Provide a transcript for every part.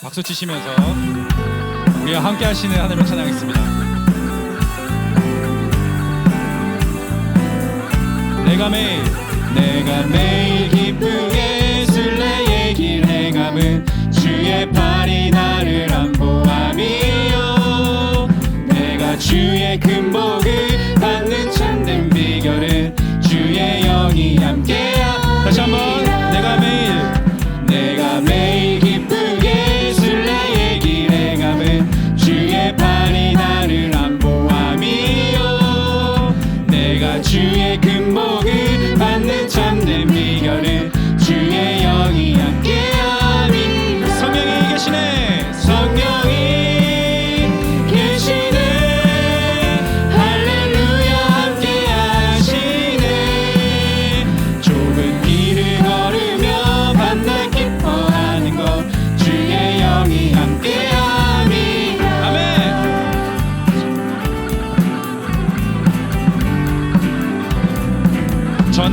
박수 치시면서 우리와 함께 하시는 하나님을 찬양하겠습니다. 내가 매일 내가 매일 기쁘게 술래의 길 행함은 주의 팔이 나를 안보함이요 내가 주의 금복을 받는 참된 비결은 주의 영이 함께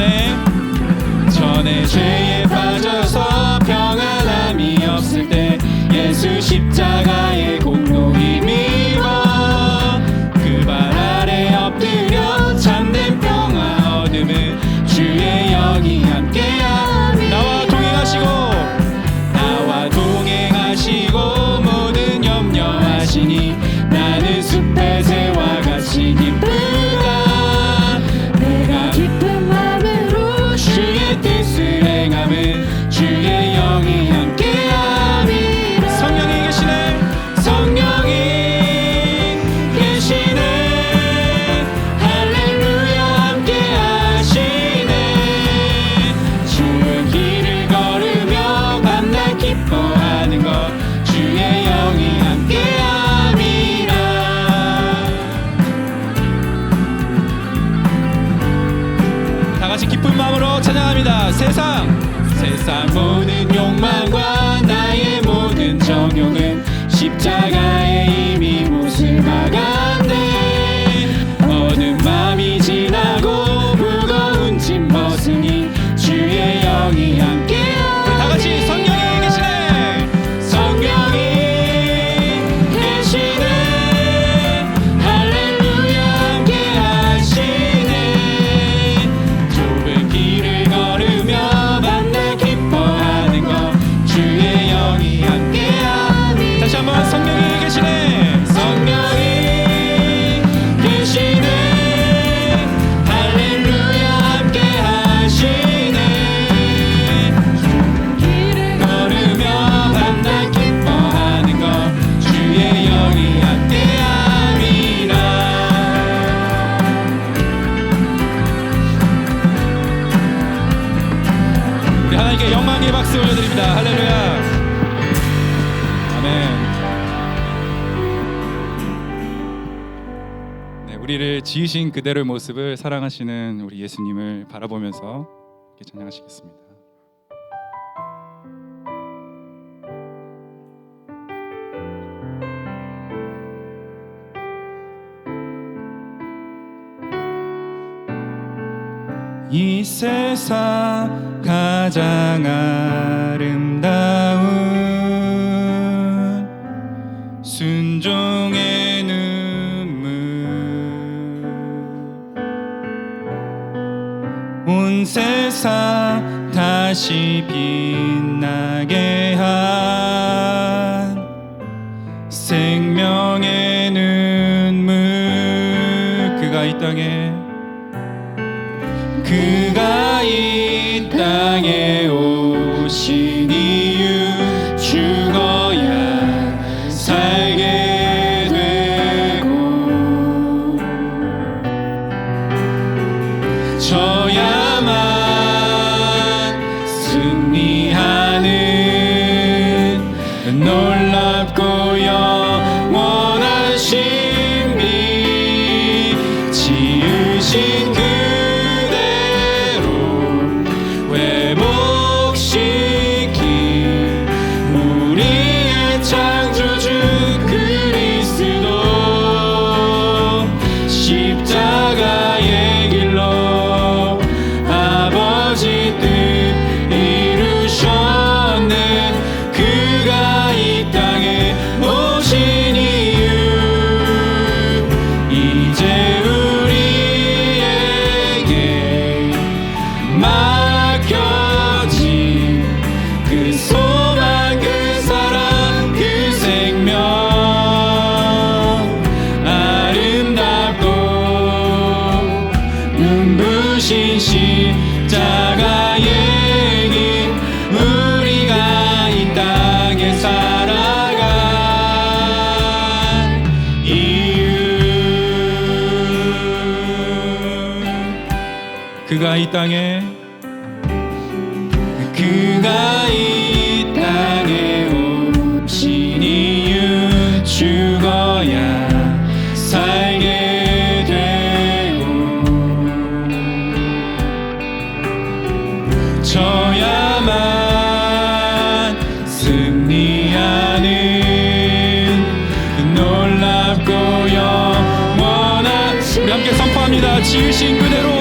전에 전에 죄에 빠져서 평안함이 없을 때 예수 십자가의 공로 힘입어 그발 아래 엎드려 참된 평화 얻음은 주의 영이 함께 기쁜 마음으로 찬양합니다. 세상 세상 모든 욕망과 나의 모든 정욕은 십자가에 하나님께 영광의 박수 올려드립니다. 할렐루야. 아멘. 네, 우리를 지으신 그대로의 모습을 사랑하시는 우리 예수님을 바라보면서 이렇게 찬양하시겠습니다. 이 세상 가장 아름다운 순종의 눈물. 온 세상 다시 빛나게 한 생명의 눈물. 그가 이 땅에. 그가 이 그가 이 땅에 그가 이 땅에 오신 이유 죽어야 살게 되고 저야만 승리하는 놀랍고 영원한 우리 선포합니다. 지으신 그대로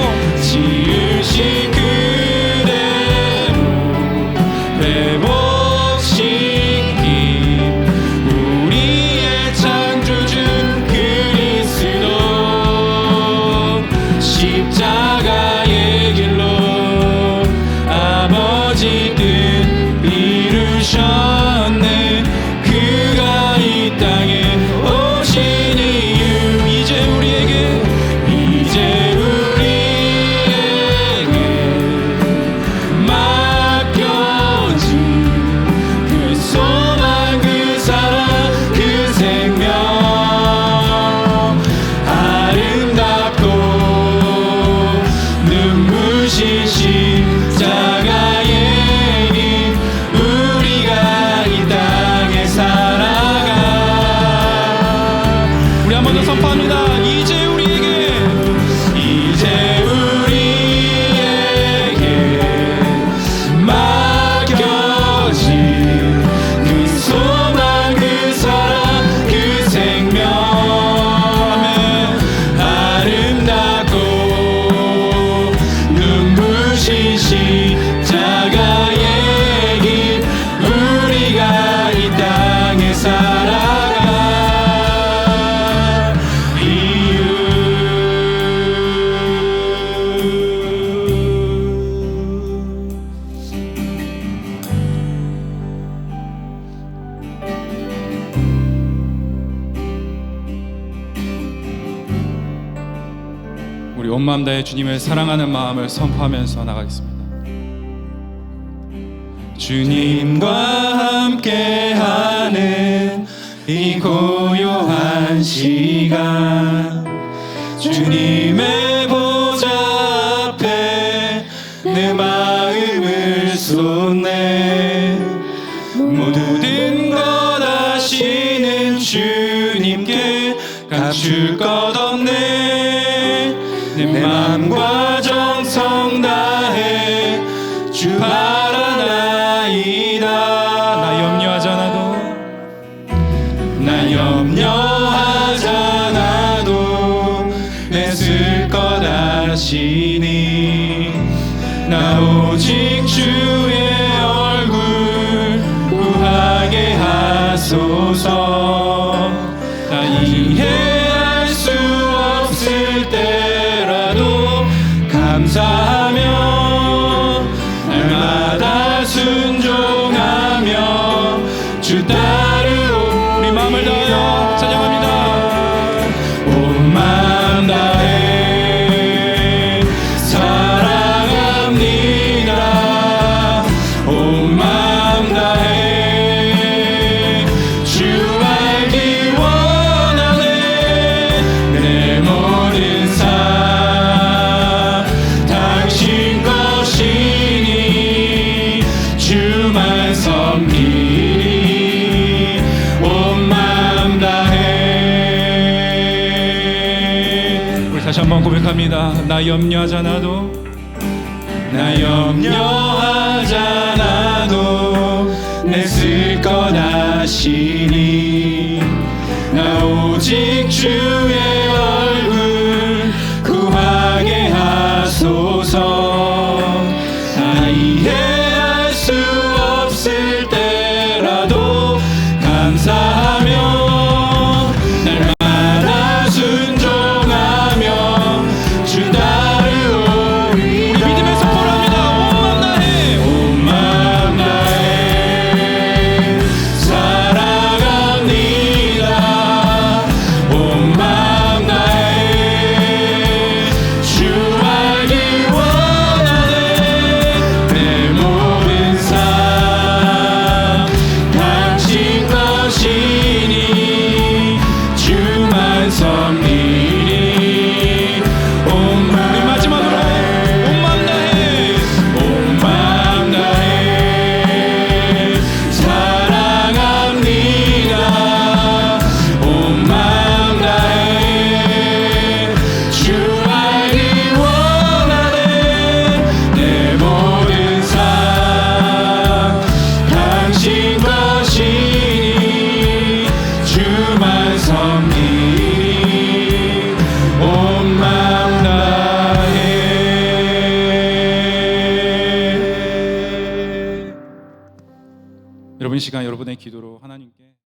먼저 선포합니다. 이제 우리에게 온 마음 다해 주님을 사랑하는 마음을 선포하면서 나가겠습니다. 주님과 함께하는 이 고요한 시간 주님의 time. 다시 한번 고백합니다. 나 염려하지 않아도 나 염려하지 않아도 내쓸것 아시니 나 오직 주의 얼 여러분의 기도로 하나님께